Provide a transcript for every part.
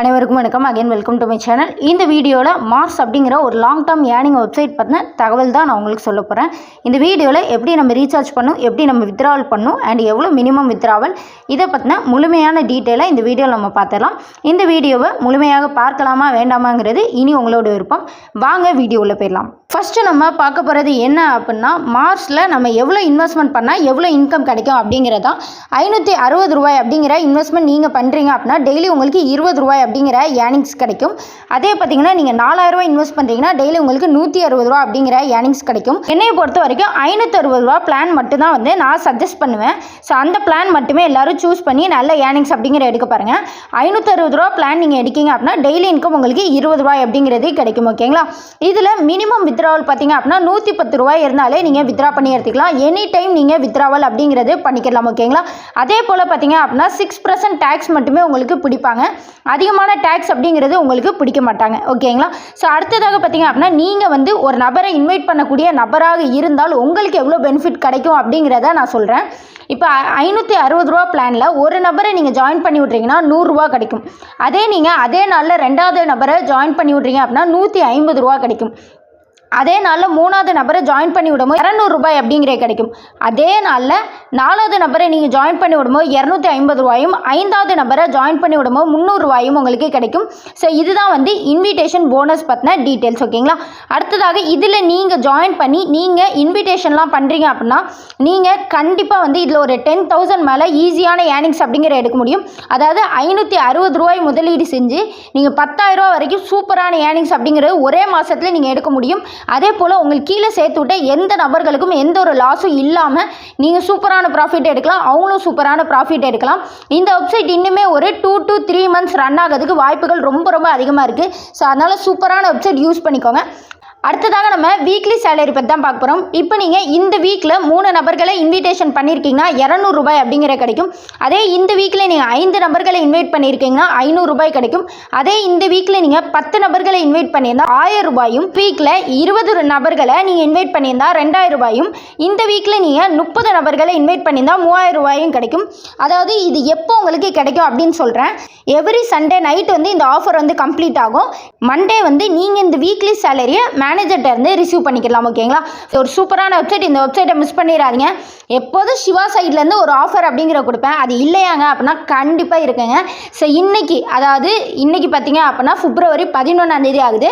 அனைவருக்கும் வணக்கம். Again welcome to my channel இந்த வீடியோவில் மார்ஸ் அப்படிங்கிற ஒரு லாங் டேர்ம் ஏர்னிங் வெப்சைட் பற்றின தகவல் தான் நான் உங்களுக்கு சொல்ல போகிறேன் இந்த வீடியோவில் எப்படி நம்ம ரீசார்ஜ் பண்ணும் எப்படி நம்ம வித்ராவல் பண்ணும் அண்ட் எவ்வளோ மினிமம் வித்ராவல் இதை பற்றின முழுமையான டீட்டெயிலை இந்த வீடியோவில் நம்ம பார்த்துடலாம். இந்த வீடியோவை முழுமையாக பார்க்கலாமா வேண்டாமாங்கிறது இனி உங்களோட விருப்பம். வாங்க வீடியோவில் போயிடலாம். ஃபஸ்ட்டு நம்ம பார்க்க போகிறது என்ன அப்படின்னா மார்ஸில் நம்ம எவ்வளோ இன்வெஸ்ட்மெண்ட் பண்ணால் எவ்வளோ இன்கம் கிடைக்கும் அப்படிங்கிறதான் ஐநூற்றி அறுபது ரூபாய் அப்படிங்கிற இன்வெஸ்ட்மெண்ட் நீங்கள் பண்ணுறீங்க அப்படின்னா டெய்லி உங்களுக்கு இருபது ரூபாய் அப்படிங்கிற ஏர்னிங்ஸ் கிடைக்கும். அதே பார்த்தீங்கன்னா நீங்கள் நாலாயிரரூவா இன்வெஸ்ட் பண்ணுறீங்கன்னா டெய்லி உங்களுக்கு நூற்றி அறுபது ரூபா அப்படிங்கிற ஏர்னிங்ஸ் கிடைக்கும். என்னையை பொறுத்த வரைக்கும் ஐநூற்றி அறுபது ரூபா பிளான் மட்டும்தான் வந்து நான் சஜஸ்ட் பண்ணுவேன். ஸோ அந்த பிளான் மட்டுமே எல்லாரும் சூஸ் பண்ணி நல்ல ஏர்னிங்ஸ் அப்படிங்கிற எடுக்க பாருங்கள் ஐநூற்றி அறுபது ரூபா பிளான் நீங்கள் எடுக்கீங்க அப்படின்னா டெய்லி இன்கம் உங்களுக்கு இருபது ரூபாய் அப்படிங்கிறது கிடைக்கும் ஓகேங்களா இதில் மினிமம் வித் வித்ராவல் பார்த்தீங்க அப்படின்னா நூற்றி பத்து ரூபாய் இருந்தாலே நீங்கள் வித்ரா பண்ணி எடுத்துக்கலாம். எனி டைம் நீங்கள் வித்ராவல் அப்படிங்கிறது பண்ணிக்கலாம் ஓகேங்களா அதே போல் பார்த்தீங்க அப்படின்னா சிக்ஸ் பர்சன்ட் டேக்ஸ் மட்டுமே உங்களுக்கு பிடிப்பாங்க. அதிகமான டேக்ஸ் அப்படிங்கிறது உங்களுக்கு பிடிக்க மாட்டாங்க ஓகேங்களா ஸோ அடுத்ததாக பார்த்தீங்க அப்படின்னா நீங்கள் வந்து ஒரு நபரை இன்வைட் பண்ணக்கூடிய நபராக இருந்தால் உங்களுக்கு எவ்வளோ பெனிஃபிட் கிடைக்கும் அப்படிங்கிறத நான் சொல்கிறேன் இப்போ ஐநூற்றி அறுபது ரூபா பிளானில் ஒரு நபரை நீங்கள் ஜாயின் பண்ணி விட்றீங்கன்னா நூறுரூவா கிடைக்கும். அதே நீங்கள் அதே நாளில் ரெண்டாவது நபரை ஜாயின் பண்ணி விட்றீங்க அப்படின்னா நூற்றி ஐம்பது ரூபா கிடைக்கும். அதே நாளில் மூணாவது நபரை ஜாயின் பண்ணி விடும்போது இரநூறு ரூபாய் அப்படிங்கிற கிடைக்கும். அதே நாளில் நாலாவது நபரை நீங்கள் ஜாயின் பண்ணி விடும்போது இரநூத்தி ஐம்பது ரூபாயும் ஐந்தாவது நபரை ஜாயின் பண்ணி விடும்போது முந்நூறுரூவாயும் உங்களுக்கு கிடைக்கும். ஸோ இதுதான் வந்து இன்விடேஷன் போனஸ் பற்றின டீட்டெயில்ஸ் ஓகேங்களா அடுத்ததாக இதில் நீங்கள் ஜாயின் பண்ணி நீங்கள் இன்விடேஷன்லாம் பண்ணுறீங்க அப்படின்னா நீங்கள் கண்டிப்பாக வந்து இதில் ஒரு டென் தௌசண்ட் மேலே ஈஸியான ஏர்னிங்ஸ் அப்படிங்கிற எடுக்க முடியும். அதாவது ஐநூற்றி அறுபது ரூபாய் முதலீடு செஞ்சு நீங்கள் பத்தாயிரம் ரூபா வரைக்கும் சூப்பரான ஏர்னிங்ஸ் அப்படிங்கிறது ஒரே மாதத்தில் நீங்கள் எடுக்க முடியும். அதே போல் உங்களுக்கு கீழே சேர்த்து விட்ட எந்த நபர்களுக்கும் எந்த ஒரு லாஸும் இல்லாமல் நீங்கள் சூப்பரான ப்ராஃபிட் எடுக்கலாம். அவங்களும் சூப்பரான ப்ராஃபிட் எடுக்கலாம். இந்த வெப்சைட் இன்னுமே ஒரு two to three months run ஆகிறதுக்கு வாய்ப்புகள் ரொம்ப ரொம்ப அதிகமாக இருக்குது ஸோ அதனால் சூப்பரான வெப்சைட் யூஸ் பண்ணிக்கோங்க. அடுத்ததாக நம்ம வீக்லி சேலரி பற்றி தான் பார்க்க போகிறோம் இப்போ நீங்கள் இந்த வீக்கில் மூணு நபர்களை இன்விடேஷன் பண்ணியிருக்கீங்கன்னா இரநூறுபாய் அப்படிங்கிற கிடைக்கும். அதே இந்த வீக்கில் நீங்கள் ஐந்து நபர்களை இன்வைட் பண்ணியிருக்கீங்கன்னா ஐநூறுரூபாய் கிடைக்கும். அதே இந்த வீக்கில் நீங்கள் பத்து நபர்களை இன்வைட் பண்ணியிருந்தா ஆயிரம் ரூபாயும் வீக்கில் இருபது நபர்களை நீங்கள் இன்வைட் பண்ணியிருந்தா ரெண்டாயிரம் ரூபாயும். இந்த வீக்கில் நீங்கள் முப்பது நபர்களை இன்வைட் பண்ணியிருந்தா மூவாயிரம் ரூபாயும் கிடைக்கும். அதாவது இது எப்போ உங்களுக்கு கிடைக்கும் அப்படின்னு சொல்கிறேன் எவ்ரி சண்டே நைட் வந்து இந்த ஆஃபர் வந்து கம்ப்ளீட் ஆகும். மண்டே வந்து நீங்கள் இந்த வீக்லி சேலரியை மேனேஜர்கிட்ட இருந்து ரிசீவ் பண்ணிக்கலாம் ஓகேங்களா ஒரு சூப்பரான வெப்சைட் இந்த வெப்சைட்டை மிஸ் பண்ணிடாதீங்க. எப்போதும் சிவா சைட்லேருந்து ஒரு ஆஃபர் அப்படிங்கிற கொடுப்பேன். அது இல்லையாங்க அப்படின்னா கண்டிப்பாக இருக்குங்க. ஸோ இன்றைக்கி அதாவது இன்றைக்கி பார்த்தீங்க அப்படின்னா பிப்ரவரி பதினொன்றாந்தேதி ஆகுது.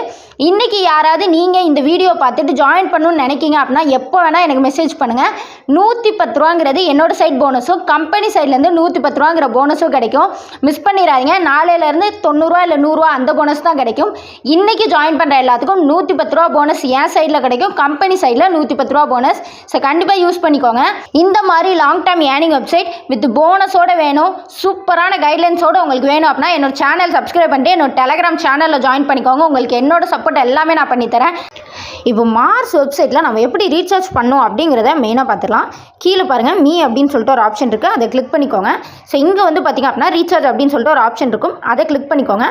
இன்றைக்கி யாராவது நீங்கள் இந்த வீடியோ பார்த்துட்டு ஜாயின் பண்ணணும்னு நினைக்கிங்க அப்படின்னா எப்போ வேணால் எனக்கு மெசேஜ் பண்ணுங்கள் நூற்றி பத்து ரூபாங்கிறது என்னோட சைட் போனஸும் கம்பெனி சைட்லேருந்து நூற்றி பத்து ரூபாங்கிற போனஸும் கிடைக்கும். மிஸ் பண்ணிடாதீங்க. நாளையிலேருந்து தொண்ணூறுரூவா இல்லை நூறுரூவா அந்த போனஸ் தான் கிடைக்கும். இன்றைக்கி ஜாயின் பண்ணுற எல்லாத்துக்கும் நூற்றி பத்து ரூபா போனஸ் என் சைடில் கிடைக்கும் கம்பெனி சைடில் நூற்றி பத்து ரூபா போனஸ் ஸோ கண்டிப்பாக யூஸ் பண்ணிக்கோங்க. இந்த மாதிரி long term earning website with போனஸோட வேணும். சூப்பரான கைட்லைன்ஸோடு உங்களுக்கு வேணும் அப்படின்னா என்னோட சேனல் சப்ஸ்கிரைப் பண்ணிட்டு என்னோட டெலகிராம் சேனலில் ஜாயின் பண்ணிக்கோங்க. உங்களுக்கு என்னோட சப்போர்ட் எல்லாமே நான் பண்ணித்தரேன் இப்போ மார்ஸ் வெப்சைட்டில் நம்ம எப்படி ரீசார்ஜ் பண்ணோம் அப்படிங்கிறத மெயினாக பார்த்துக்கலாம் கீழே பாருங்கள் மீ அப்படின்னு சொல்லிட்டு ஒரு ஆப்ஷன் இருக்குது அதை கிளிக் பண்ணிக்கோங்க. ஸோ இங்கே வந்து பார்த்திங்க அப்படின்னா ரீசார்ஜ் அப்படின்னு சொல்லிட்டு ஒரு ஆப்ஷன் இருக்கும். அதை கிளிக் பண்ணிக்கோங்க.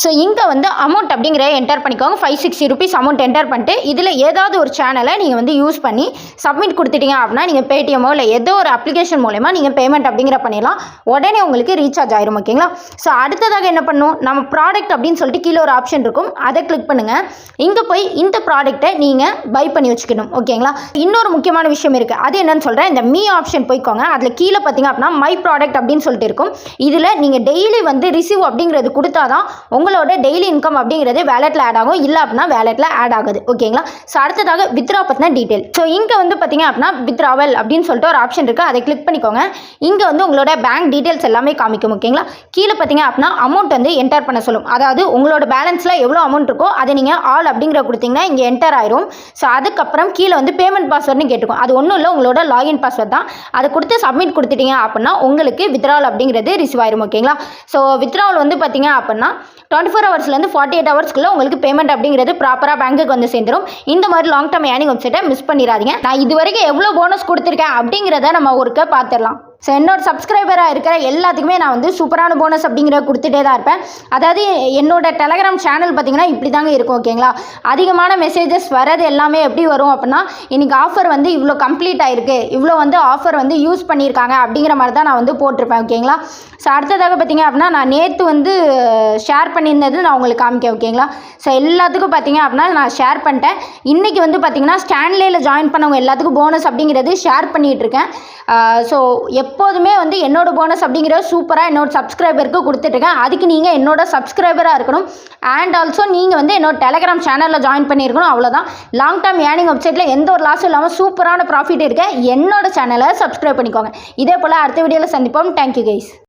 ஸோ இங்கே வந்து அமௌண்ட் அப்படிங்கிற என்டர் பண்ணிக்கோங்க. Five sixty rupees amount enter பண்ணிட்டு இதில் ஏதாவது ஒரு சேனலை நீங்கள் வந்து யூஸ் பண்ணி சப்மிட் கொடுத்துட்டீங்க அப்படின்னா நீங்கள் பேடிஎம்மோ இல்லை ஏதோ ஒரு அப்ளிகேஷன் மூலயமா நீங்கள் பேமெண்ட் அப்படிங்கிற பண்ணிடலாம். உடனே உங்களுக்கு ரீசார்ஜ் ஆயிரும் ஓகேங்களா ஸோ அடுத்ததாக என்ன பண்ணும்? நம்ம ப்ராடக்ட் அப்படின்னு சொல்லிட்டு கீழே ஒரு ஆப்ஷன் இருக்கும். அதை கிளிக் பண்ணுங்கள் இங்கே போய் இந்த ப்ராடக்ட்டை நீங்கள் பை பண்ணி வச்சுக்கணும் ஓகேங்களா இன்னொரு முக்கியமான விஷயம் இருக்குது அது என்னன்னு சொல்கிறேன் இந்த மீ ஆப்ஷன் போய்க்கோங்க. அதில் கீழே பார்த்தீங்க அப்படின்னா மை ப்ராடக்ட் அப்படின்னு சொல்லிட்டு இருக்கும். இதில் நீங்கள் டெய்லி வந்து ரிசீவ் அப்படிங்கிறது கொடுத்தா தான் உங்களோட டெய்லி இன்கம் அப்படிங்கிறது வேலெட்டில் ஆட் ஆகும். இல்லை அப்படின்னா வேலெட்டில் ஆட் ஆகுது. ஓகேங்களா ஸோ அடுத்ததாக வித்ரா பற்றின டீட்டெயில் ஸோ இங்கே வந்து பார்த்தீங்க அப்படின்னா வித்ராவல் அப்படின்னு சொல்லிட்டு ஒரு ஆப்ஷன் இருக்குது அதை கிளிக் பண்ணிக்கோங்க. இங்கே வந்து உங்களோட பேங்க் டீட்டெயில்ஸ் எல்லாமே காமிக்கும். ஓகேங்களா கீழே பார்த்தீங்க அப்படின்னா அமௌண்ட் வந்து என்டர் பண்ண சொல்லும். அதாவது உங்களோட பேலன்ஸில் எவ்வளோ அமௌண்ட் இருக்கோ அதை நீங்கள் ஆல் அப்படிங்கிற கொடுத்தீங்கன்னா இங்கே என்டர் ஆயிரும். ஸோ அதுக்கப்புறம் கீழே வந்து பேமெண்ட் பாஸ்வேர்டுன்னு கேட்டுக்கும். அது ஒன்றும் இல்லை உங்களோட லாகின் பாஸ்வேர்ட் தான். அதை கொடுத்து சப்மிட் கொடுத்துட்டீங்க அப்படின்னா உங்களுக்கு வித்ராவல் அப்படிங்கிறது ரிசீவ் ஆயிரும். ஓகேங்களா ஸோ வித்ராவல் வந்து பார்த்தீங்க அப்படின்னா டுவெண்ட்டி ஃபோர் ஹவர்ஸ்லேருந்து ஃபார்ட்டி எயிட் ஹவர்ஸ்க்குள்ளே உங்களுக்கு பேமெண்ட் அப்படிங்கிறது ப்ராப்பராக பேங்க்குக்கு வந்து சேர்ந்துடும் இந்த மாதிரி லாங் டேர்ம் ஏர்னிங் வெப்சைட்டை மிஸ் பண்ணிடாதீங்க நான் இது வரைக்கும் எவ்வளோ போனஸ் கொடுத்துருக்கேன் அப்படிங்கிறத நம்ம ஒருக்க பார்த்துடலாம். ஸோ என்னோட சப்ஸ்கிரைபராக இருக்கிற எல்லாத்துக்குமே நான் வந்து சூப்பரான போனஸ் அப்படிங்கிற கொடுத்துட்டே தான் இருப்பேன். அதாவது என்னோட டெலகிராம் சேனல் பார்த்தீங்கன்னா இப்படி தாங்க இருக்கும் ஓகேங்களா அதிகமான மெசேஜஸ் வரது எல்லாமே எப்படி வரும் அப்படின்னா இன்றைக்கி ஆஃபர் வந்து இவ்வளோ கம்ப்ளீட் ஆகிருக்கு இவ்வளோ வந்து ஆஃபர் வந்து யூஸ் பண்ணியிருக்காங்க அப்படிங்கிற மாதிரி தான் நான் வந்து போட்டிருப்பேன் ஓகேங்களா ஸோ அடுத்ததாக பார்த்தீங்க அப்படின்னா நான் நேற்று வந்து ஷேர் பண்ணியிருந்தது நான் உங்களுக்கு காமிக்கேன் ஓகேங்களா ஸோ எல்லாத்துக்கும் பார்த்தீங்க அப்படின்னா நான் ஷேர் பண்ணிட்டேன். இன்றைக்கி வந்து பார்த்தீங்கன்னா ஸ்டான்லேயில் ஜாயின் பண்ணவங்க எல்லாத்துக்கும் போனஸ் அப்படிங்கிறது ஷேர் பண்ணிகிட்டு இருக்கேன். ஸோ எப்போதுமே வந்து என்னோட போனஸ் அப்படிங்கிற சூப்பராக என்னோட சப்ஸ்கிரைபருக்கு கொடுத்துட்ருக்கேன் அதுக்கு நீங்கள் என்னோட சப்ஸ்கிரைபராக இருக்கணும். அண்ட் ஆல்சோ நீங்கள் வந்து என்னோட டெலகிராம் சேனலில் ஜாயின் பண்ணியிருக்கணும். அவ்வளோதான் லாங் டேர்ம் ஏர்னிங் வெப்சைட்டில் எந்த ஒரு லாஸும் இல்லாமல் சூப்பரான ப்ராஃபிட் இருக்க. என்னோட சேனலை சப்ஸ்கிரைப் பண்ணிக்கோங்க. இதே போல் அடுத்த வீடியோவில் சந்திப்போம். Thank you guys